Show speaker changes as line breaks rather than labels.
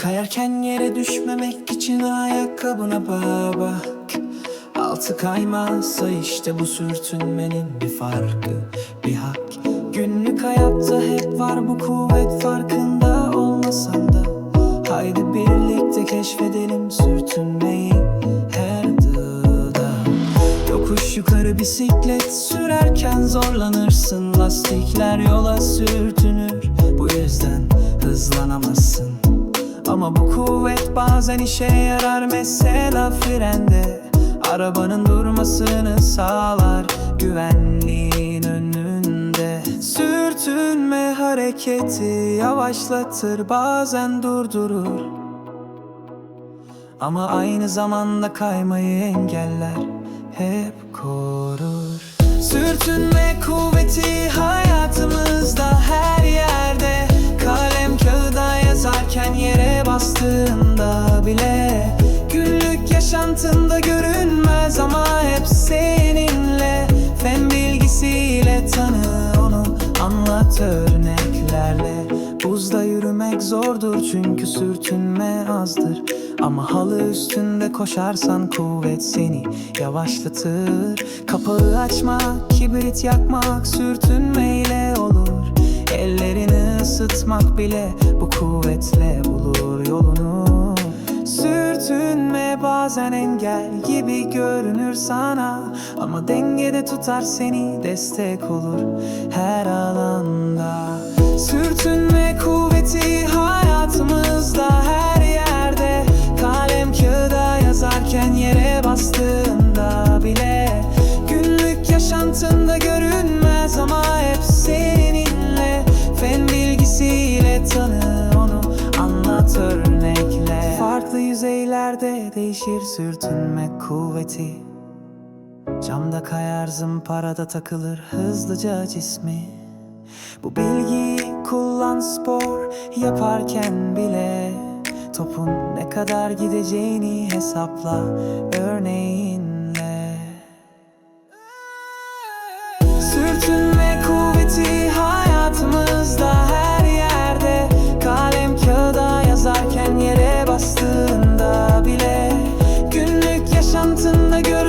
Kayarken yere düşmemek için ayakkabına bak. Altı kaymazsa işte bu sürtünmenin bir farkı Bir hak. Günlük hayatta hep var bu kuvvet farkında olmasan da. Haydi birlikte keşfedelim sürtünmeyi her adımda Yokuş yukarı bisiklet sürerken zorlanırsın. Lastikler yola sürtünür. Bu yüzden hızlanamazsın Ama bu kuvvet bazen işe yarar. Mesela frende Arabanın durmasını sağlar. Güvenliğin önünde Sürtünme hareketi yavaşlatır Bazen durdurur. Ama aynı zamanda kaymayı engeller Hep korur. Sürtünme kuvveti hayatımızda her yerde. Kalem kağıda yazarken yere bastığında bile Günlük yaşantında görünmez ama hep seninle Fen bilgisiyle tanı onu anlat örneklerle. Buzda yürümek zordur çünkü sürtünme azdır. Ama halı üstünde koşarsan kuvvet seni yavaşlatır. Kapağı açmak, kibrit yakmak sürtünmeyle olur. Ellerini ısıtmak bile bu kuvvetle bulur yolunu. Sürtünme bazen engel gibi görünür sana. Ama dengede tutar seni destek olur her alanda. Sürtünme kuvveti hayatımızda her yerde. Kalem kağıda yazarken yere bastığında bile. Günlük yaşantında görünmez ama değişir sürtünme kuvveti. Camda kayar zımparada takılır hızlıca cismi. Bu bilgiyi kullan spor yaparken bile. Topun ne kadar gideceğini hesapla Örneğin something like a